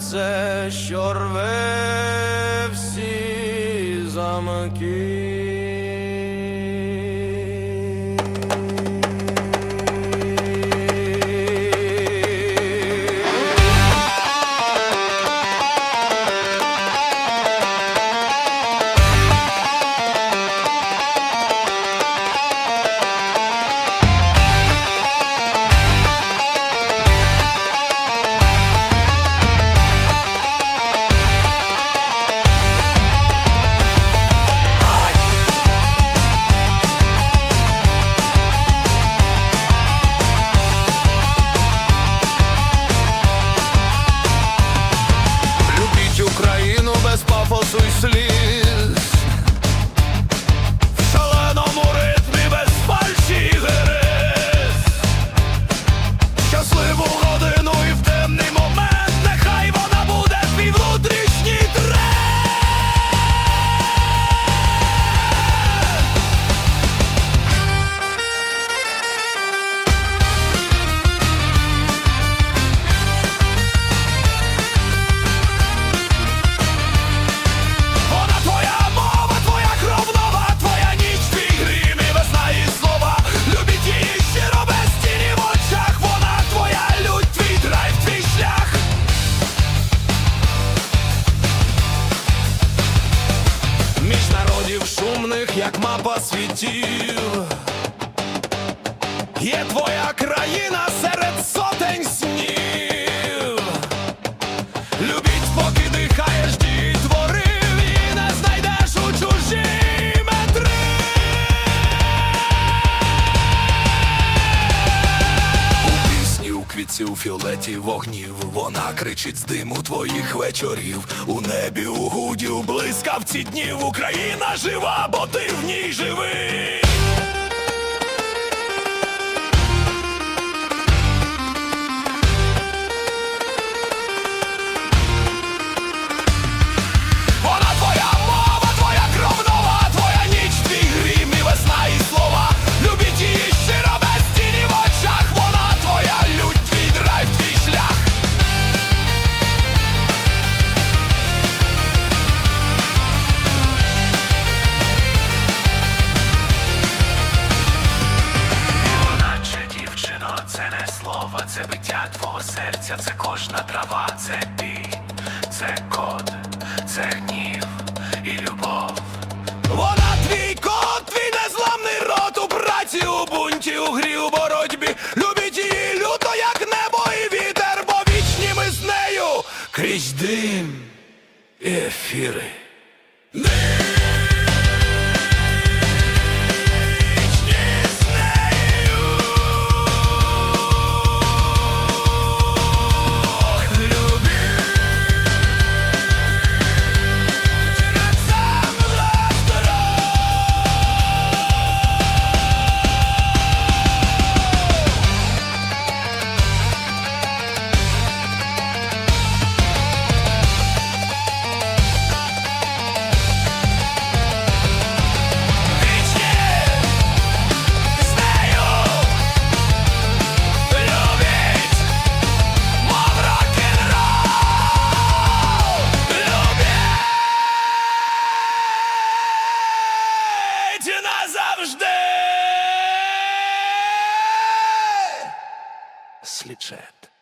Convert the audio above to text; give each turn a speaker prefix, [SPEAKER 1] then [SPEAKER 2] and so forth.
[SPEAKER 1] серце, що рве всі замки. Як мапа світів. Є твоя країна серед сотень снів. Любіть, поки дихаєш дітворив пісні, у фіолеті вогнів. Вона кричить з диму твоїх вечорів. У небі, у гуді, у блискавці днів. Україна жива, бо ти в ній живий.
[SPEAKER 2] Серця, це кожна трава, це біль, це код, це гнів і любов.
[SPEAKER 1] Вона твій кот, твій незламний рот у праці, у бунті, у грі, у боротьбі. Любіть її люто, як небо і вітер, бо вічні ми з нею крізь дим і ефіри. said.